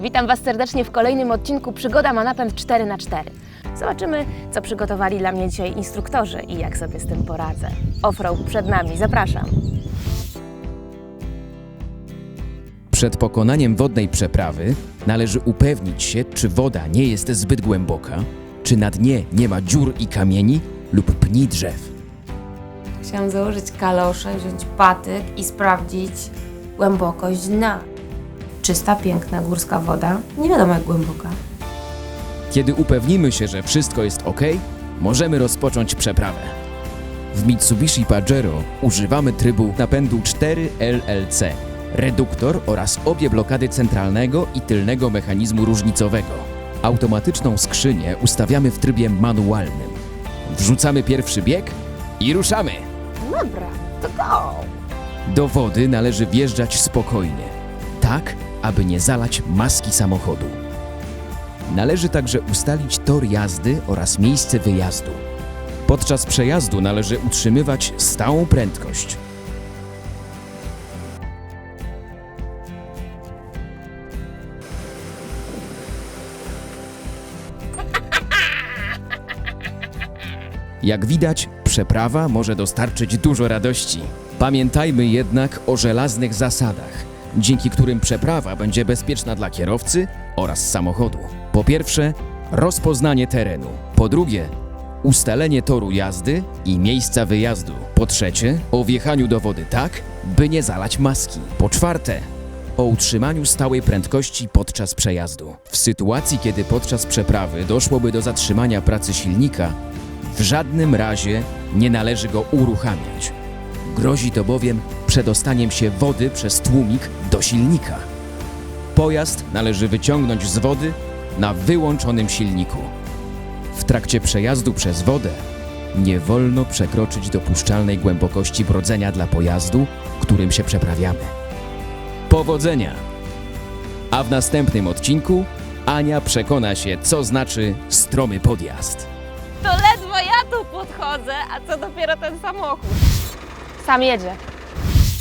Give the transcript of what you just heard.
Witam Was serdecznie w kolejnym odcinku Przygoda ma napęd 4 na 4 Zobaczymy, co przygotowali dla mnie dzisiaj instruktorzy i jak sobie z tym poradzę. Offroad przed nami, zapraszam. Przed pokonaniem wodnej przeprawy należy upewnić się, czy woda nie jest zbyt głęboka, czy na dnie nie ma dziur i kamieni lub pni drzew. Chciałam założyć kalosze, wziąć patyk i sprawdzić głębokość dna. Czysta, piękna górska woda, nie wiadomo jak głęboka. Kiedy upewnimy się, że wszystko jest ok, możemy rozpocząć przeprawę. W Mitsubishi Pajero używamy trybu napędu 4LLC, reduktor oraz obie blokady centralnego i tylnego mechanizmu różnicowego. Automatyczną skrzynię ustawiamy w trybie manualnym. Wrzucamy pierwszy bieg i ruszamy! Dobra, to go! Do wody należy wjeżdżać spokojnie, tak aby nie zalać maski samochodu. Należy także ustalić tor jazdy oraz miejsce wyjazdu. Podczas przejazdu należy utrzymywać stałą prędkość. Jak widać, przeprawa może dostarczyć dużo radości. Pamiętajmy jednak o żelaznych zasadach, dzięki którym przeprawa będzie bezpieczna dla kierowcy oraz samochodu. Po pierwsze, rozpoznanie terenu. Po drugie, ustalenie toru jazdy i miejsca wyjazdu. Po trzecie, o wjechaniu do wody tak, by nie zalać maski. Po czwarte, o utrzymaniu stałej prędkości podczas przejazdu. W sytuacji, kiedy podczas przeprawy doszłoby do zatrzymania pracy silnika, w żadnym razie nie należy go uruchamiać. Grozi to bowiem przedostaniem się wody przez tłumik do silnika. Pojazd należy wyciągnąć z wody na wyłączonym silniku. W trakcie przejazdu przez wodę nie wolno przekroczyć dopuszczalnej głębokości brodzenia dla pojazdu, którym się przeprawiamy. Powodzenia! A w następnym odcinku Ania przekona się, co znaczy stromy podjazd. To ledwo ja tu podchodzę, a co dopiero ten samochód. Sam jedzie.